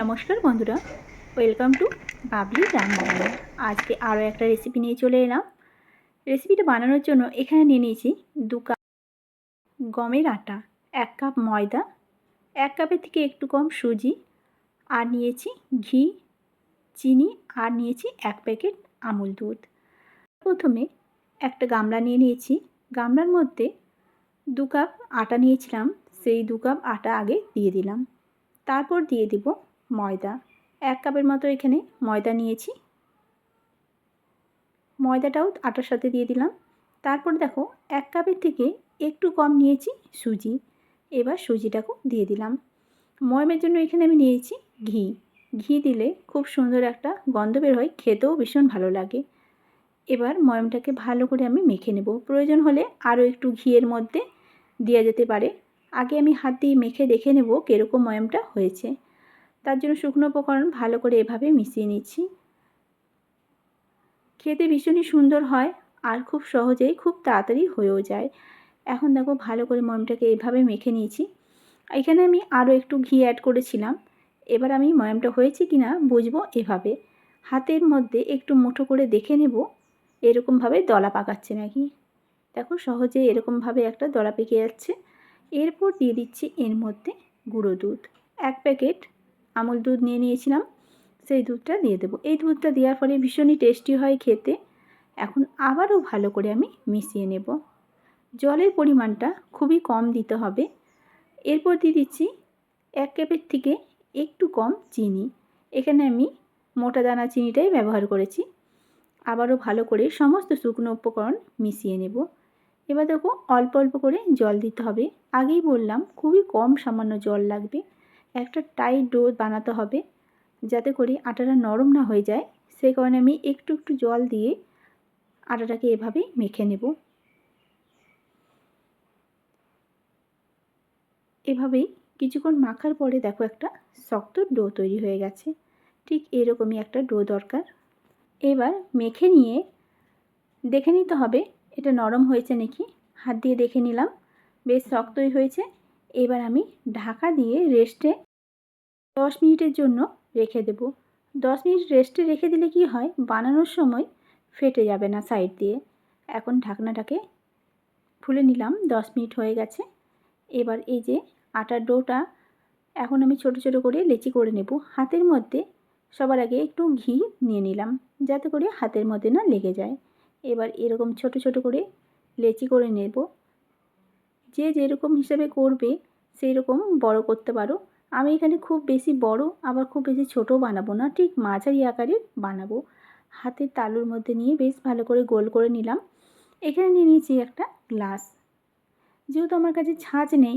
নমস্কার বন্ধুরা, welcome to Babli রান্নাবান্না আজকে আরও একটা রেসিপি নিয়ে চলে এলাম। রেসিপিটা বানানোর জন্য এখানে নিয়ে নিয়েছি দু কাপ গমের আটা, এক কাপ ময়দা, এক কাপের থেকে একটু কম সুজি, আর নিয়েছি ঘি, চিনি, আর নিয়েছি এক প্যাকেট আমুল দুধ। প্রথমে একটা গামলা নিয়ে নিয়েছি। গামলার মধ্যে দু কাপ আটা নিয়েছিলাম, সেই দু কাপ আটা আগে দিয়ে দিলাম। তারপর দিয়ে দিব ময়দা। এক কাপের মতো এখানে ময়দা নিয়েছি। ময়দাটাও আটার সাথে দিয়ে দিলাম। তারপর দেখো, এক কাপের থেকে একটু কম নিয়েছি সুজি। এবার সুজিটাকেও দিয়ে দিলাম। ময়মের জন্য এখানে আমি নিয়েছি ঘি। ঘি দিলে খুব সুন্দর একটা গন্ধ বের হয়, খেতেও ভীষণ ভালো লাগে। এবার ময়মটাকে ভালো করে আমি মেখে নেব। প্রয়োজন হলে আরও একটু ঘিয়ের মধ্যে দেওয়া যেতে পারে। আগে আমি হাত দিয়ে মেখে দেখে নেব কীরকম ময়মটা হয়েছে। তার জন্য শুকনো উপকরণ ভালো করে এভাবে মিশিয়ে নিচ্ছি। খেতে ভীষণই সুন্দর হয় আর খুব সহজেই খুব তাড়াতাড়ি হয়েও যায়। এখন দেখো ভালো করে ময়মটাকে এভাবে মেখে নিয়েছি। এখানে আমি আরও একটু ঘি অ্যাড করেছিলাম। এবার আমি ময়মটা হয়েছে কি না বুঝব এভাবে। হাতের মধ্যে একটু মুঠো করে দেখে নেব, এরকমভাবে দলা পাকাচ্ছে নাকি? দেখো সহজে এরকমভাবে একটা দলা পেকে যাচ্ছে। এরপর দিয়ে দিচ্ছি এর মধ্যে গুঁড়ো দুধ। এক প্যাকেট আমুল দুধ নিয়ে নিয়েছিলাম, সেই দুধটা দিয়ে দেবো। এই দুধটা দেওয়ার ফলে ভীষণই টেস্টি হয় খেতে। এখন আবারও ভালো করে আমি মিশিয়ে নেব। জলের পরিমাণটা খুবই কম দিতে হবে। এরপর দিয়ে দিচ্ছি এক কাপের থেকে একটু কম চিনি। এখানে আমি মোটা দানা চিনিটাই ব্যবহার করেছি। আবারও ভালো করে সমস্ত শুকনো উপকরণ মিশিয়ে নেব। এবার দেখো অল্প অল্প করে জল দিতে হবে। আগেই বললাম, খুবই কম সামান্য জল লাগবে। একটা টাইট ডো বানাতে হবে, যাতে করে আটাটা নরম না হয়ে যায়। সেই কারণে আমি একটু একটু জল দিয়ে আটাটাকে এভাবেই মেখে নেব। এভাবেই কিছুক্ষণ মাখার পরে দেখো একটা শক্ত ডো তৈরি হয়ে গেছে। ঠিক এরকমই একটা ডো দরকার। এবার মেখে নিয়ে দেখে নিতে হবে, এটা নরম হয়েছে নাকি? হাত দিয়ে দেখে নিলাম। বেশ শক্তই হয়েছে। এবার আমি ঢাকা দিয়ে রেস্টে দশ মিনিটের জন্য রেখে দেব। দশ মিনিট রেস্টে রেখে দিলে কি হয়? বানানোর সময় ফেটে যাবে না সাইড দিয়ে। এখন ঢাকনাটাকে খুলে নিলাম, দশ মিনিট হয়ে গেছে। এবার এই যে আটার ডোটা, এখন আমি ছোট ছোট করে লেচি করে নেব। হাতের মধ্যে সবার আগে একটু ঘি নিয়ে নিলাম, যাতে করে হাতের মধ্যে না লেগে যায়। এবার এরকম ছোট ছোট করে লেচি করে নেব। যে যেরকম হিসাবে করবে সেই রকম বড় করতে পারো। আমি এখানে খুব বেশি বড়, আবার খুব বেশি ছোট বানাবো না, ঠিক মাঝারি আকারে বানাবো। হাতের তালুর মধ্যে নিয়ে বেশ ভালো করে গোল করে নিলাম। এখানে নিয়ে নিয়েছি একটা গ্লাস। যেহেতু আমার কাছে ছাঁচ নেই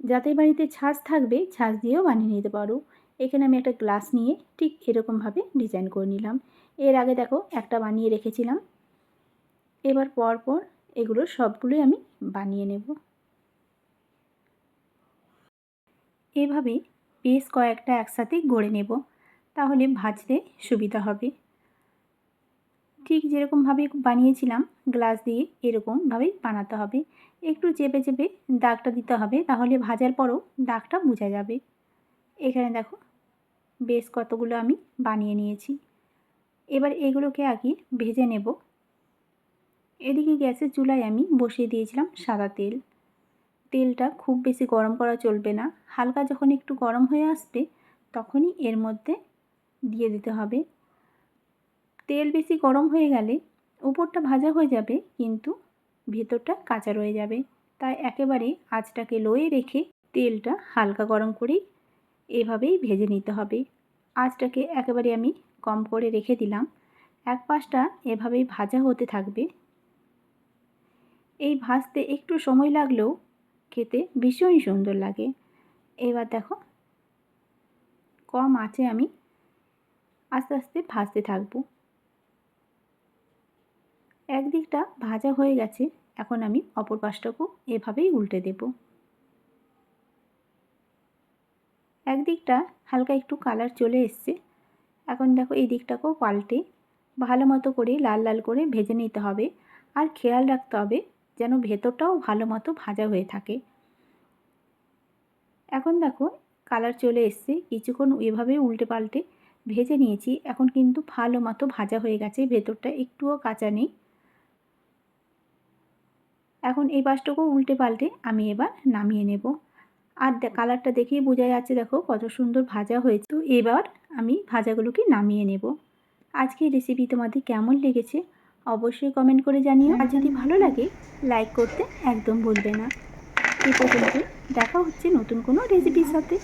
যাদের বাড়িতে ছাঁচ থাকবে, ছাঁচ দিয়েও বানিয়ে নিতে পারো। এখানে আমি একটা গ্লাস নিয়ে ঠিক এরকমভাবে ডিজাইন করে নিলাম। এর আগে দেখো একটা বানিয়ে রেখেছিলাম। এবার পর পর এগুলো সবগুলোই আমি বানিয়ে নেব। এভাবে বেশ কয়েকটা একসাথে গড়ে নেব। তাহলে ভাজতে সুবিধা হবে। ঠিক যেরকমভাবে বানিয়েছিলাম, গ্লাস দিয়ে এরকমভাবেই বানাতে হবে। একটু চেপে চেপে দাগটা দিতে হবে, তাহলে ভাজার পরও দাগটা বোঝা যাবে। এখানে দেখো, বেশ কতগুলো আমি বানিয়ে নিয়েছি। এবার এগুলোকে আগে ভেজে নেব। এদিকে গ্যাসের চুলায় আমি বসিয়ে দিয়েছিলাম সাদা তেল। তেলটা খুব বেশি গরম করা চলবে না। হালকা যখন একটু গরম হয়ে আসবে, তখনই এর মধ্যে দিয়ে দিতে হবে। তেল বেশি গরম হয়ে গেলে উপরটা ভাজা হয়ে যাবে, কিন্তু ভেতরটা কাঁচা রয়ে যাবে। তাই একেবারে আঁচটাকে লোয়ে রেখে তেলটা হালকা গরম করেই এভাবেই ভেজে নিতে হবে। আঁচটাকে একেবারে আমি কম করে রেখে দিলাম। এক পাশটা এভাবেই ভাজা হতে থাকবে। এই ভাজতে একটু সময় লাগলেও খেতে ভীষণই সুন্দর লাগে। এবার দেখো, কম আঁচে আমি আস্তে আস্তে ভাজতে থাকব। একদিকটা ভাজা হয়ে গেছে, এখন আমি অপর পাশটাকেও এভাবেই উল্টে দেব। একদিকটা হালকা একটু কালার চলে এসছে, এখন দেখো এই দিকটাকেও পাল্টে ভালো মতো করে লাল লাল করে ভেজে নিতে হবে। আর খেয়াল রাখতে হবে যেন ভেতরটাও ভালো মতো ভাজা হয়ে থাকে। এখন দেখো, কালার চলে এসছে। কিছুক্ষণ এভাবে উল্টে পাল্টে ভেজে নিয়েছি। এখন কিন্তু ভালো মতো ভাজা হয়ে গেছে। ভেতরটা একটুও কাঁচা নেই। এখন এই পাশটুকু উল্টে পাল্টে আমি এবার নামিয়ে নেব। আর কালারটা দেখেই বোঝা যাচ্ছে দেখো কত সুন্দর ভাজা হয়েছে। তো এবার আমি ভাজাগুলোকে নামিয়ে নেব। আজকে রেসিপি তোমাদের কেমন লেগেছে? অবশ্যই কমেন্ট করে জানিও। আর যদি ভালো লাগে লাইক করতে একদম ভুলবে না। এই পর্যন্ত দেখা হচ্ছে নতুন কোনো রেসিপির সাথে।